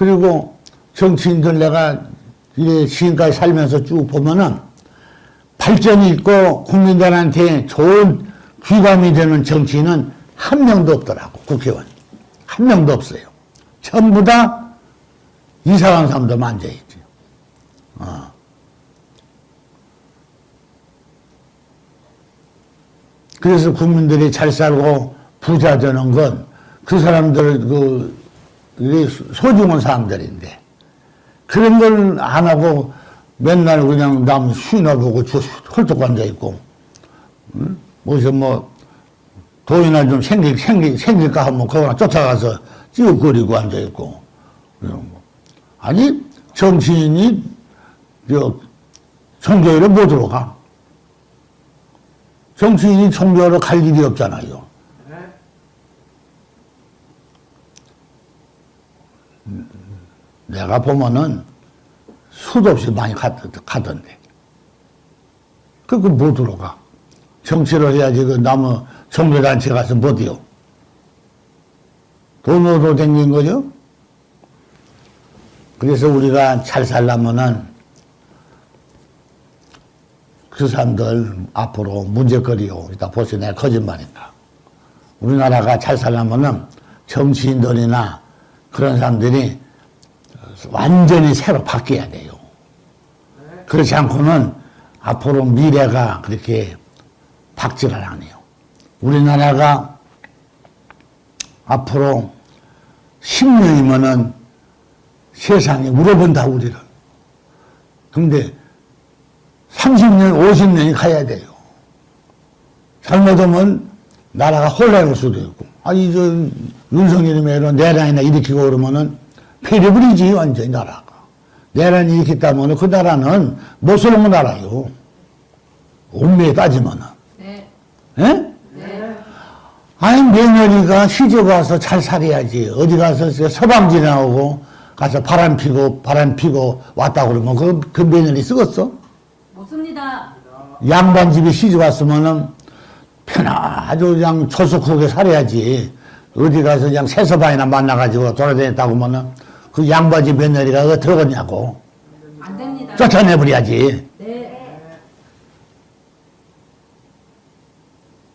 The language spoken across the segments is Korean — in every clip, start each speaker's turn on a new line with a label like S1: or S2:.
S1: 그리고 정치인들 내가 지금까지 살면서 쭉 보면은 발전이 있고 국민들한테 좋은 귀감이 되는 정치인은 한 명도 없더라고, 국회의원. 한 명도 없어요. 전부 다 이상한 사람도 앉아있지. 어. 그래서 국민들이 잘 살고 부자 되는 건 그 사람들 그 이게 소중한 사람들인데 그런 걸 안 하고 맨날 그냥 남 쉬나 보고 저 헐떡 앉아 있고 응? 뭐서 뭐 돈이나 좀 생기, 생기, 생길까 하면 그거나 쫓아가서 찌우거리고 앉아 있고 그런 거. 아니 정치인이 저 총교회를 못 들어가 정치인이 총교회로 갈 일이 없잖아요. 내가 보면은 수도 없이 많이 가, 가던데. 그거 못 들어가. 정치를 해야지 그 나무 종교단체 가서 못해요. 돈으로 댕긴 거죠? 그래서 우리가 잘 살려면은 그 사람들 앞으로 문제거리요. 이따 보세요. 내가 거짓말인가. 우리나라가 잘 살려면은 정치인들이나 그런 사람들이 완전히 새로 바뀌어야 돼요. 그렇지 않고는 앞으로 미래가 그렇게 박지를 안 해요. 우리나라가 앞으로 10년이면은 세상에 물어본다, 우리를. 근데 30년, 50년이 가야 돼요. 잘못하면 나라가 혼란할 수도 있고. 아니, 저, 윤석열이 이런 내란이나 일으키고 그러면은 폐려버리지, 완전히 나라가. 내란 일으켰다면 그 나라는 못 쓰는 나라요. 운명에 따지면은.
S2: 네.
S1: 예?
S2: 네.
S1: 아니, 며느리가 시집 와서 잘 살아야지. 어디 가서 저 서방지 나오고 가서 바람 피고 바람 피고 왔다 그러면 그, 그 며느리 쓰겠어?
S2: 못 씁니다.
S1: 양반 집에 시집 왔으면은 편하게 그냥 조숙하게 살아야지. 어디 가서 그냥 세서방이나 만나가지고 돌아다녔다고 하면은 그집 며느리가 어디 들어갔냐고.
S2: 안 됩니다.
S1: 쫓아내버려야지.
S2: 네.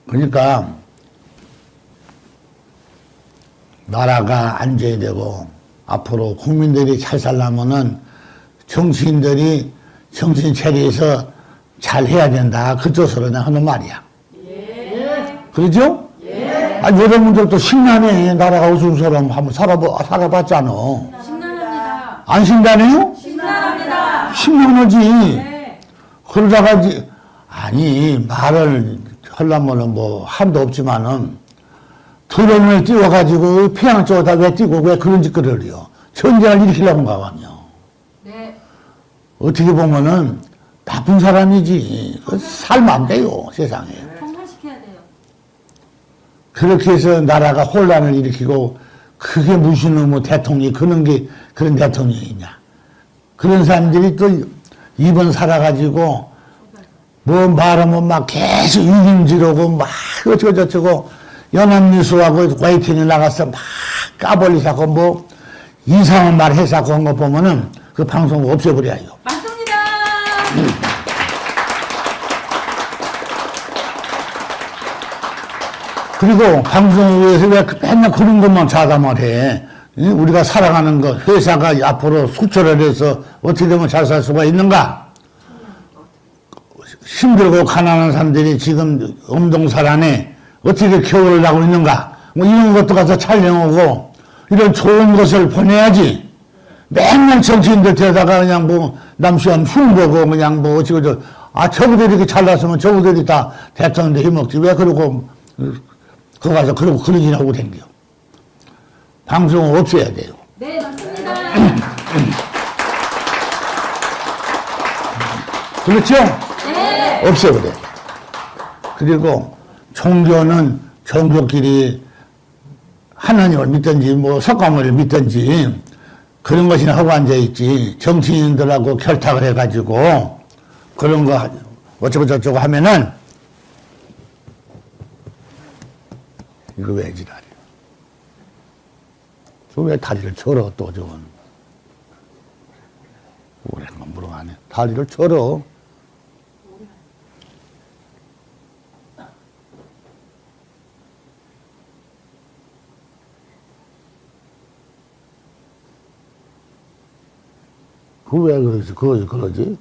S1: 그러니까 나라가 안정이 되고 앞으로 국민들이 잘 살려면은 정치인들이 정신 차려서 잘 해야 된다. 그쪽으로 나 하는 말이야. 그러죠? 아, 여러분들도 신나네. 나라가 우승처럼 한번 살아보, 살아봤잖아. 안 신나네요?
S2: 신난합니다.
S1: 신나하지.
S2: 네.
S1: 그러다가 아니 말을 하려면은 뭐 한도 없지만은 드론을 띄워가지고 평양 쪽에다 왜 띄고 왜 그런 짓거리를 해요. 전쟁을 일으키려고 가거든요.
S2: 네.
S1: 어떻게 보면은 나쁜 사람이지. 그 살면 안 돼요 세상에.
S2: 통과시켜야 돼요.
S1: 그렇게 해서 나라가 혼란을 일으키고 그게 무슨 놈의 대통령이 그런 게 그런 대통령이냐. 그런 사람들이 또 이번 살아가지고 뭐 말하면 막 계속 유림지르고 막 어쩌고저쩌고 연합뉴스하고 화이팅에 나가서 막 까벌리사고 뭐 이상한 말 해사고 한거 보면은 그 방송 없애버려요.
S2: 맞습니다.
S1: 그리고 방송국에서 왜 맨날 그런 것만 자담을 해. 이? 우리가 살아가는 것, 회사가 앞으로 수출을 해서 어떻게 되면 잘 살 수가 있는가? 힘들고 가난한 사람들이 지금 엄동살 안에 어떻게 겨울을 나고 있는가? 뭐 이런 것도 가서 촬영하고 이런 좋은 것을 보내야지. 맨날 정치인들 데다가 그냥 뭐 남시험 흉보고 그냥 뭐 어찌고 저, 아, 저분들이 이렇게 잘났으면 저분들이 다 대통령도 힘먹지. 왜 그러고, 거 가서 그러고 그런 일 하고 댕겨. 방송은 없애야 돼요.
S2: 네, 맞습니다.
S1: 그렇죠?
S2: 네.
S1: 없애버려. 그리고 종교는 종교끼리 하나님을 믿든지 뭐 석가모니를 믿든지 그런 것이나 하고 앉아있지 정치인들하고 결탁을 해가지고 그런 거 어쩌고 저쩌고 하면은 이거 왜 지랄이야? 저왜 다리를 쳐러 또 저건? 오랜만 물어가네. 다리를 쳐러. 그왜 그러지? 그거지, 그러지?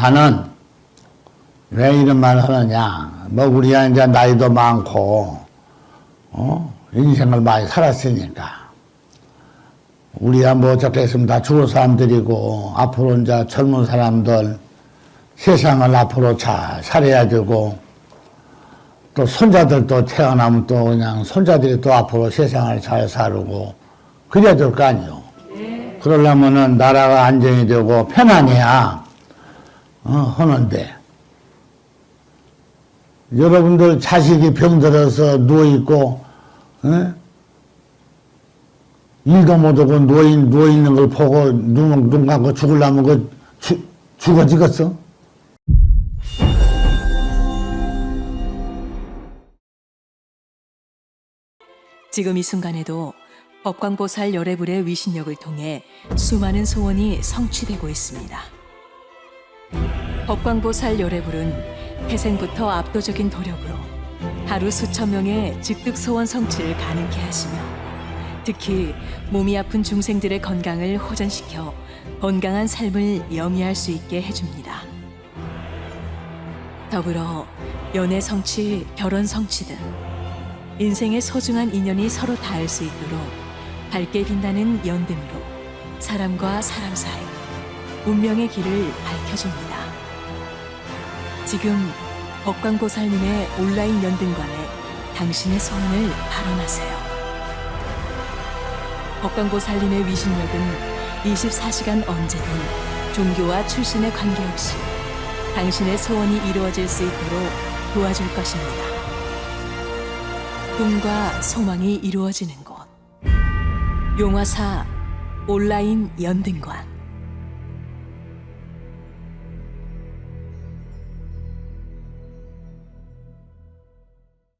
S1: 나는 왜 이런 말을 하느냐. 뭐, 우리가 이제 나이도 많고, 어? 인생을 많이 살았으니까. 우리야 뭐 어떻게 했으면 다 죽을 사람들이고, 앞으로 이제 젊은 사람들 세상을 앞으로 잘 살아야 되고, 또 손자들도 태어나면 또 그냥 손자들이 또 앞으로 세상을 잘 살고, 그래야 될 거 아니요. 그러려면은 나라가 안정이 되고 편안해야 어, 하는데 여러분들 자식이 병들어서 누워있고 어? 일도 못하고 누워, 누워 있는 걸 보고 눈, 눈 감고 죽으려면 그 죽, 죽어지겠어?
S3: 지금 이 순간에도 법광보살 열애불의 위신력을 통해 수많은 소원이 성취되고 있습니다. 법광보살 열애불은 태생부터 압도적인 도력으로 하루 수천 명의 즉득 소원 성취를 가능케 하시며 특히 몸이 아픈 중생들의 건강을 호전시켜 건강한 삶을 영위할 수 있게 해줍니다. 더불어 연애 성취, 결혼 성취 등 인생의 소중한 인연이 서로 닿을 수 있도록 밝게 빛나는 연등으로 사람과 사람 사이 운명의 길을 밝혀줍니다. 지금 법광보살님의 온라인 연등관에 당신의 소원을 발언하세요. 법광보살님의 위신력은 24시간 언제든 종교와 출신에 관계없이 당신의 소원이 이루어질 수 있도록 도와줄 것입니다. 꿈과 소망이 이루어지는 곳. 용화사 온라인 연등관.